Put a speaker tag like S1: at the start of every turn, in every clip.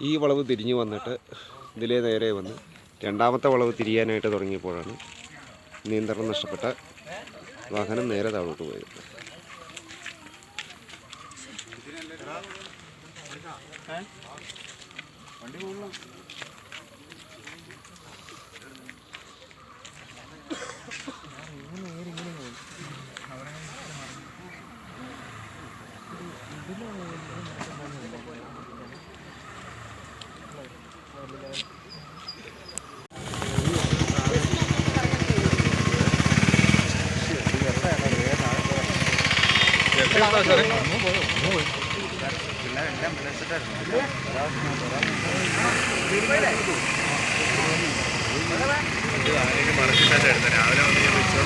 S1: ഈ വളവ് തിരിഞ്ഞു വന്നിട്ട് ഇതിലേ നേരെ വന്ന് രണ്ടാമത്തെ വളവ് തിരിയാനായിട്ട് തുടങ്ങിയപ്പോഴാണ് നിയന്ത്രണം നഷ്ടപ്പെട്ട വാഹനം നേരെ താഴോട്ട് പോയത്.
S2: മറച്ചിട്ടാ ചേട്ടൻ രാവിലെ വന്ന് ഞാൻ വിളിച്ചോ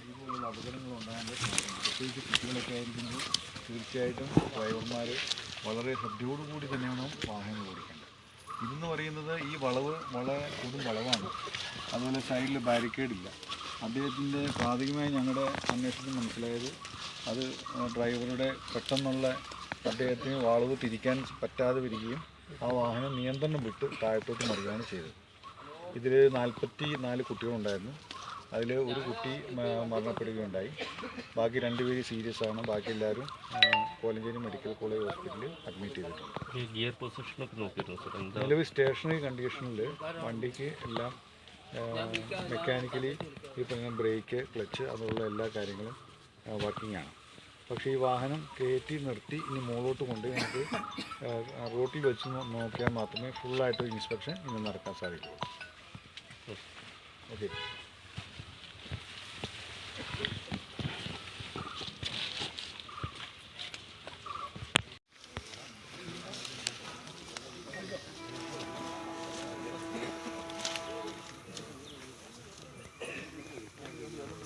S2: ഇതുപോലുള്ള അപകടങ്ങൾ ഉണ്ടാകാൻ പ്രത്യേകിച്ച് കുട്ടികളൊക്കെ ആയിരിക്കുമ്പോൾ തീർച്ചയായിട്ടും ഡ്രൈവർമാർ വളരെ ശ്രദ്ധയോടുകൂടി തന്നെ വേണം വാഹനങ്ങൾ ഓടിക്കേണ്ടത്. ഇതെന്ന് പറയുന്നത് ഈ വളവ് വളരെ കൊടും വളവാണ്. അതുപോലെ സൈഡിൽ ബാരിക്കേഡില്ല. അദ്ദേഹത്തിന്റെ പ്രാഥമികമായി ഞങ്ങളുടെ അന്വേഷണത്തിൽ മനസ്സിലായത് അത് ഡ്രൈവറുടെ പെട്ടെന്നുള്ള അദ്ദേഹത്തിന് വളവ് തിരിക്കാൻ പറ്റാതെ വരികയും ആ വാഹനം നിയന്ത്രണം വിട്ട് താഴത്തോട്ട് മറിയുകയാണ് ചെയ്തത്. ഇതിൽ നാൽപ്പത്തി നാല് കുട്ടികളുണ്ടായിരുന്നു. അതിൽ ഒരു കുട്ടി മരണപ്പെടുകയുണ്ടായി. ബാക്കി രണ്ടുപേര് സീരിയസ് ആണ്. ബാക്കി എല്ലാവരും കോലഞ്ചേരി മെഡിക്കൽ കോളേജ് ഹോസ്പിറ്റലിൽ അഡ്മിറ്റ് ചെയ്തിട്ടുണ്ട്.
S3: ഗിയർ പൊസിഷനൊക്കെ നോക്കിയിരുന്നു
S2: നിലവിൽ സ്റ്റേഷനറി കണ്ടീഷനിൽ വണ്ടിക്ക് എല്ലാം മെക്കാനിക്കലി ഈ പറഞ്ഞ ബ്രേക്ക് ക്ലച്ച് അതുള്ള എല്ലാ കാര്യങ്ങളും വർക്കിംഗ് ആണ്. പക്ഷേ ഈ വാഹനം കയറ്റി നിർത്തി ഇനി മുകളോട്ട് കൊണ്ട് നമുക്ക് റോട്ടിൽ വെച്ച് നോക്കിയാൽ മാത്രമേ ഫുള്ളായിട്ട് ഇൻസ്പെക്ഷൻ ഇന്ന് നടക്കാൻ സാധിക്കുള്ളൂ ഓക്കെ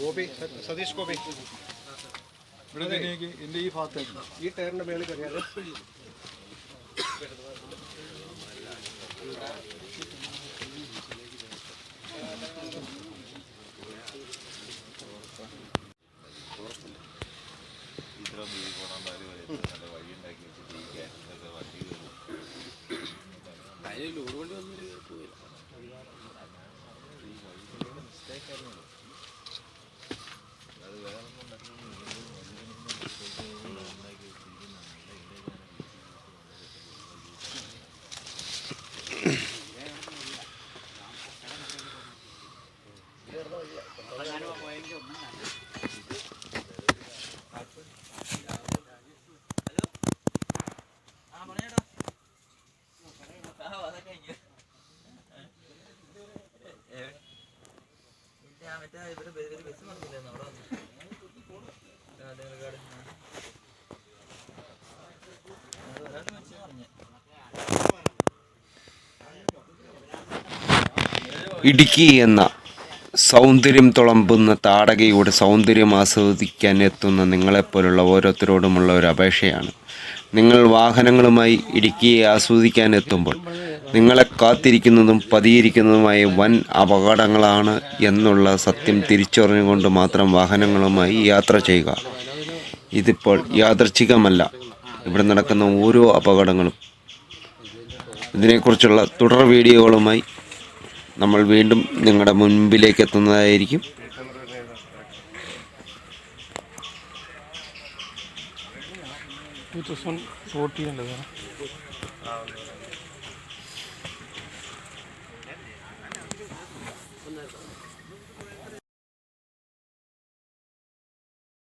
S4: ഗോപി സതീഷ് ഗോപി.
S2: ഇവിടെ എന്റെ ഈ ഭാഗത്തേക്ക്.
S4: ഈ ടയറിന്റെ മേളിൽ കയറിയാൽ
S1: ഇടുക്കി എന്ന സൗന്ദര്യം തുളമ്പുന്ന താടകയുടെ സൗന്ദര്യം ആസ്വദിക്കാൻ എത്തുന്ന നിങ്ങളെപ്പോലുള്ള ഓരോരുത്തരോടുമുള്ള ഒരു അപേക്ഷയാണ്. നിങ്ങൾ വാഹനങ്ങളുമായി ഇടുക്കിയെ ആസ്വദിക്കാൻ എത്തുമ്പോൾ നിങ്ങളെ കാത്തിരിക്കുന്നതും പതിയിരിക്കുന്നതുമായ വൻ അപകടങ്ങളാണ് എന്നുള്ള സത്യം തിരിച്ചറിഞ്ഞുകൊണ്ട് മാത്രം വാഹനങ്ങളുമായി യാത്ര ചെയ്യുക. ഇതിപ്പോൾ യാദർച്ഛികമല്ല ഇവിടെ നടക്കുന്ന ഓരോ അപകടങ്ങളും. ഇതിനെക്കുറിച്ചുള്ള തുടർ വീഡിയോകളുമായി നമ്മൾ വീണ്ടും നിങ്ങളുടെ മുൻപിലേക്ക് എത്തുന്നതായിരിക്കും.
S5: Two thousand